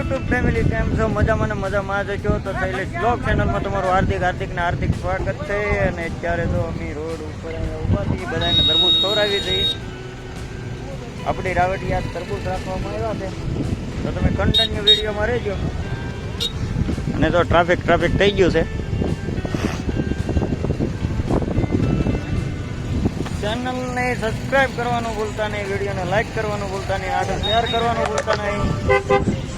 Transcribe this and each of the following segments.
YouTube family કેમ છો? મજામાં ને મજામાં જ છો? તો શૈલેષ બ્લોગ ચેનલમાં તમારું હાર્દિક હાર્દિક ને હાર્દિક સ્વાગત છે. અને અત્યારે તો અમે રોડ ઉપર ઊભા છીએ. બધાને તરબૂચ ખવડાવી દઈએ આપણી રાવટિયા તરબૂચ રાખવામાં આવ્યા છે. તો તમે કન્ટિન્યુ વિડીયોમાં રહેજો. અને તો ટ્રાફિક ટ્રાફિક થઈ ગયું છે. ચેનલને સબસ્ક્રાઇબ કરવાનું ભૂલતા નહીં, વિડીયોને લાઈક કરવાનું ભૂલતા નહીં આગળ શેર કરવાનું ભૂલતા નહીં.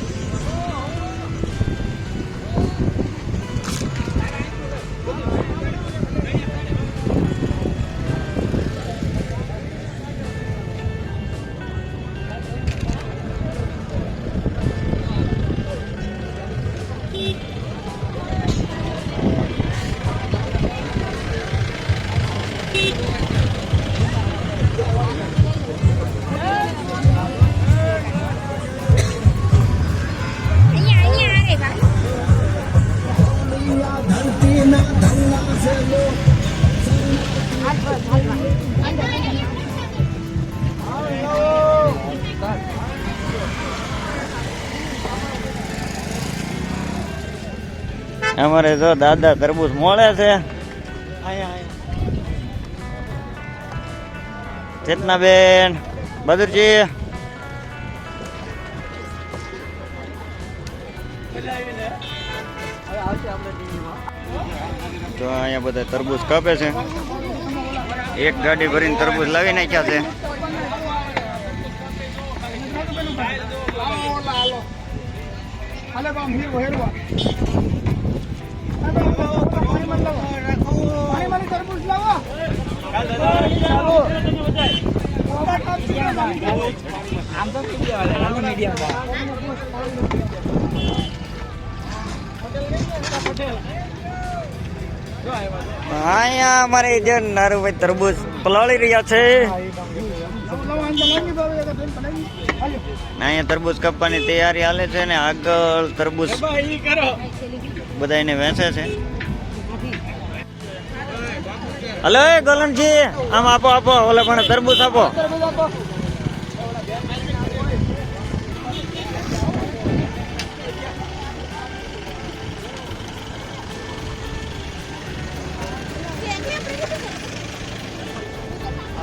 અમારે જો દાદા તરબૂચ મળે છે. ચેતના બેન, બદરજી. તો અહીંયા બધા તરબૂચ કાપે છે. એક ગાડી ભરીને તરબૂચ લાવી નાખ્યા છે. અહીંયા અમારે જે નારુભાઈ તરબૂચ પલાળી રહ્યા છે. અહીંયા તરબૂચ કાપવાની તૈયારી હાલે છે ને આગળ તરબૂચ બધા એને વેચે છે. હલો ગોલનજી, આમ આપો આપો, ઓલે પણ તરબૂચ આપો.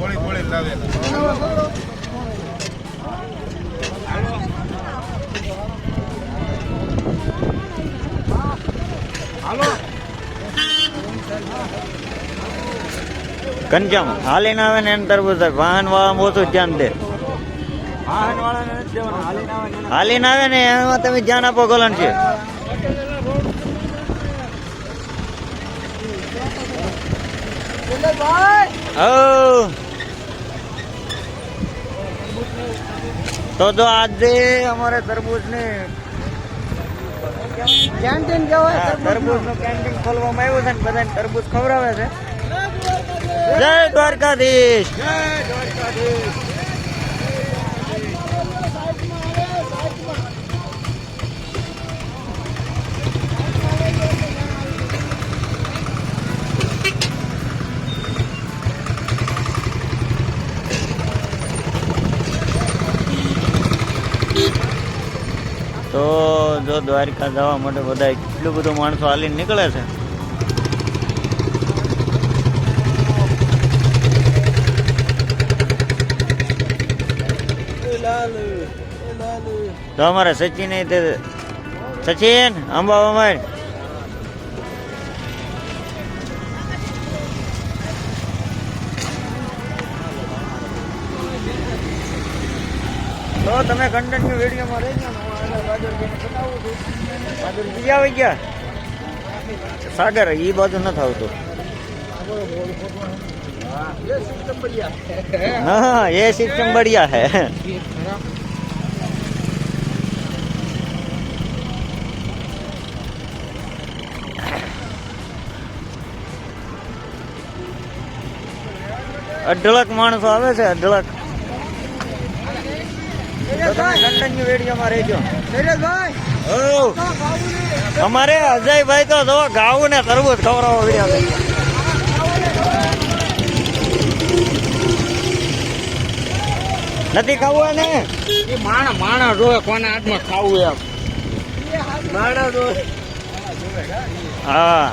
ગોળી ગોળી લાવેલા કંચમ હાલીને આવે ને એને તરબૂચ થાય. વાહન વાળા ઓછું ધ્યાન દે. હાલીને આવે ને એમાં તમે ધ્યાન આપો ગોલન છે. હઉ. તો તો આજે અમારે તરબૂચ ને કેન્ટીન કહેવાય તરબૂચનું કેન્ટીન ખોલવામાં આવ્યું છે ને બધાને તરબૂચ ખવડાવે છે. જય દ્વારકાધીશ. તો જો દ્વારિકા જવા માટે બધા એટલું બધું માણસો હાલીને નીકળે છે? તો અમારે સચિન સચિન અંબા અમાર તો તમે કન્ટેન્ટની વિડીયોમાં રહેજો બહાદુર બીજા આવી ગયા સાગર એ બાજુ નથી આવતું હા એ સિસ્ટમ બઢિયા હે અઢળક માણસો આવે છે અઢળક કન્ટેન્યુ વિડીયોમાં રહેજો. અમારે અજયભાઈ તો જો ગાવું ને તરબૂચ ખવડાવો વીડિયો નથી ખાવું ને એ માણા માણા જોવે કોના હાથમાં ખાવું એમ. માણા જોવે હા.